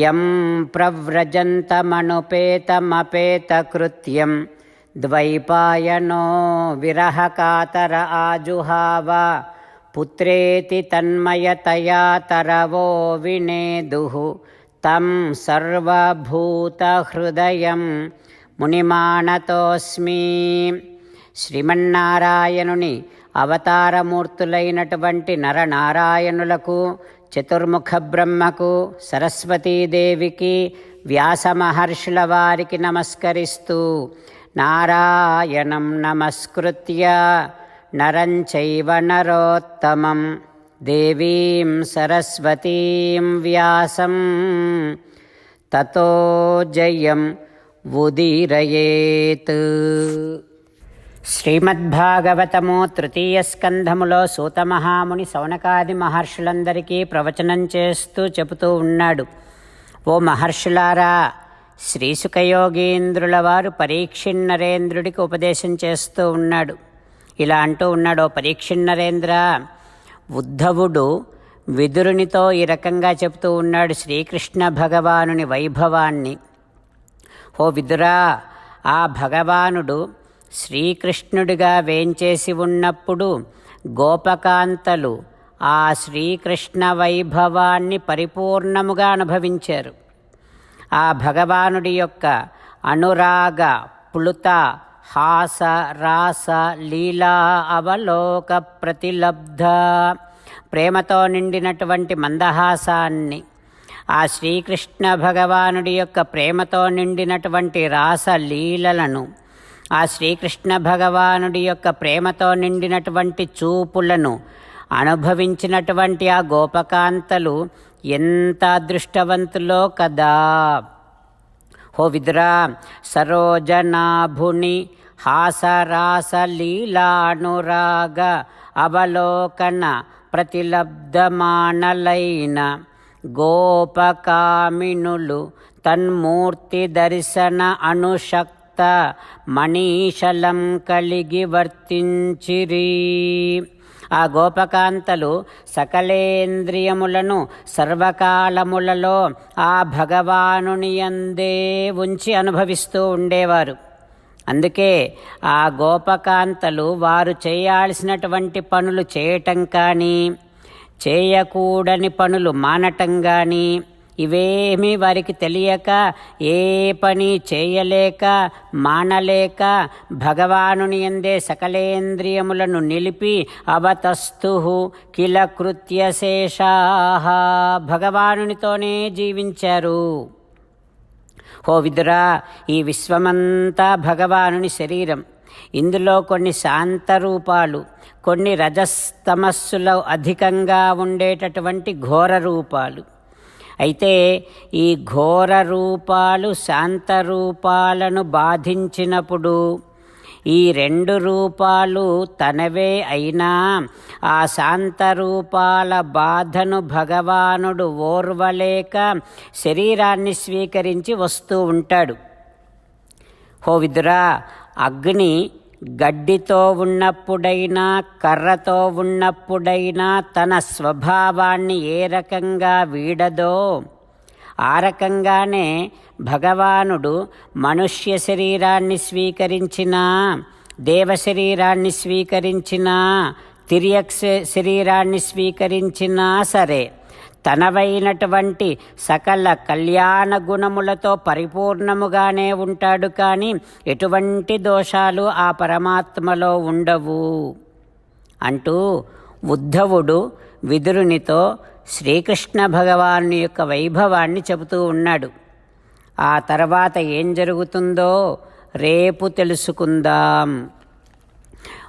యం ప్రవ్రజంతమనుపేతమపేతకృత్యం ద్వైపాయనో విరహకాతర ఆజుహావ పుత్రేతి తన్మయతయా తరవో వినేదుః తం సర్వభూతహృదయం మునిమానతోస్మి. శ్రీమన్నారాయణుని అవతారమూర్తులైనటువంటి నరనారాయణులకు చతుర్ముఖ బ్రహ్మకు సరస్వతీదేవికి వ్యాస మహర్షుల వారికి నమస్కరిస్తూ నారాయణం నమస్కృత్య నరంచైవ నరోత్తమం దేవీం సరస్వతీం వ్యాసం తతో జయం ఉదీరయేత్. శ్రీమద్భాగవతము తృతీయ స్కంధములో సూతమహాముని సౌనకాది మహర్షులందరికీ ప్రవచనం చేస్తూ చెబుతూ ఉన్నాడు. ఓ మహర్షులారా శ్రీసుఖయోగీంద్రుల వారు పరీక్షిన్నరేంద్రుడికి ఉపదేశం చేస్తూ ఉన్నాడు. ఇలా అంటూ ఉన్నాడు ఓ పరీక్షిన్నరేంద్ర ఉద్ధవుడు విదురునితో ఈ రకంగా చెబుతూ ఉన్నాడు శ్రీకృష్ణ భగవానుని వైభవాన్ని. ఓ విదురా ఆ భగవానుడు శ్రీకృష్ణుడిగా వేంచేసి ఉన్నప్పుడు గోపకాంతలు ఆ శ్రీకృష్ణ వైభవాన్ని పరిపూర్ణముగా అనుభవించారు. ఆ భగవానుడి యొక్క అనురాగ ప్లుత హాస రాస లీలా అవలోక ప్రతిలబ్ధ ప్రేమతో నిండినటువంటి మందహాసాన్ని ఆ శ్రీకృష్ణ భగవానుడి యొక్క ప్రేమతో నిండినటువంటి రాస లీలలను ఆ శ్రీకృష్ణ భగవానుడి యొక్క ప్రేమతో నిండినటువంటి చూపులను అనుభవించినటువంటి ఆ గోపకాంతలు ఎంత అదృష్టవంతులో కదా. హో విదురా సరోజనాభుని హాసరాస లీలానురాగ అవలోకన ప్రతిలబ్ధమానలైన గోపకామినులు తన్మూర్తి దర్శన అనుషక్త మణీషలం కలిగి వర్తించిరి. ఆ గోపకాంతలు సకలేంద్రియములను సర్వకాలములలో ఆ భగవానుని అందే ఉంచి అనుభవిస్తూ ఉండేవారు. అందుకే ఆ గోపకాంతలు వారు చేయాల్సినటువంటి పనులు చేయటం కానీ చేయకూడని పనులు మానటం కానీ ఇవేమీ వారికి తెలియక ఏ పని చేయలేక మానలేక భగవానుని ఎందే సకలేంద్రియములను నిలిపి అవతస్తు కిల కృత్యశేషా భగవానునితోనే జీవించారు. ఓ విదురా ఈ విశ్వమంతా భగవానుని శరీరం. ఇందులో కొన్ని శాంత రూపాలు కొన్ని రజస్తమస్సులో అధికంగా ఉండేటటువంటి ఘోర రూపాలు. అయితే ఈ ఘోర రూపాలు శాంత రూపాలను బాధించినప్పుడు ఈ రెండు రూపాలు తనవే అయినా ఆ శాంత రూపాల బాధను భగవానుడు ఓర్వలేక శరీరాన్ని స్వీకరించి వస్తూ ఉంటాడు. హో విదురా అగ్ని గడ్డితో ఉన్నప్పుడైనా కర్రతో ఉన్నప్పుడైనా తన స్వభావాన్ని ఏ రకంగా వీడదో ఆ రకంగానే భగవానుడు మనుష్య శరీరాన్ని స్వీకరించినా దేవ శరీరాన్ని స్వీకరించినా తిరియక్ శరీరాన్ని స్వీకరించినా సరే. తనవైనటువంటి సకల కళ్యాణ గుణములతో పరిపూర్ణముగానే ఉంటాడు కానీ ఎటువంటి దోషాలు ఆ పరమాత్మలో ఉండవు. అంటూ ఉద్ధవుడు విదురునితో శ్రీకృష్ణ భగవాను యొక్క వైభవాన్ని చెబుతూ ఉన్నాడు. ఆ తర్వాత ఏం జరుగుతుందో రేపు తెలుసుకుందాం.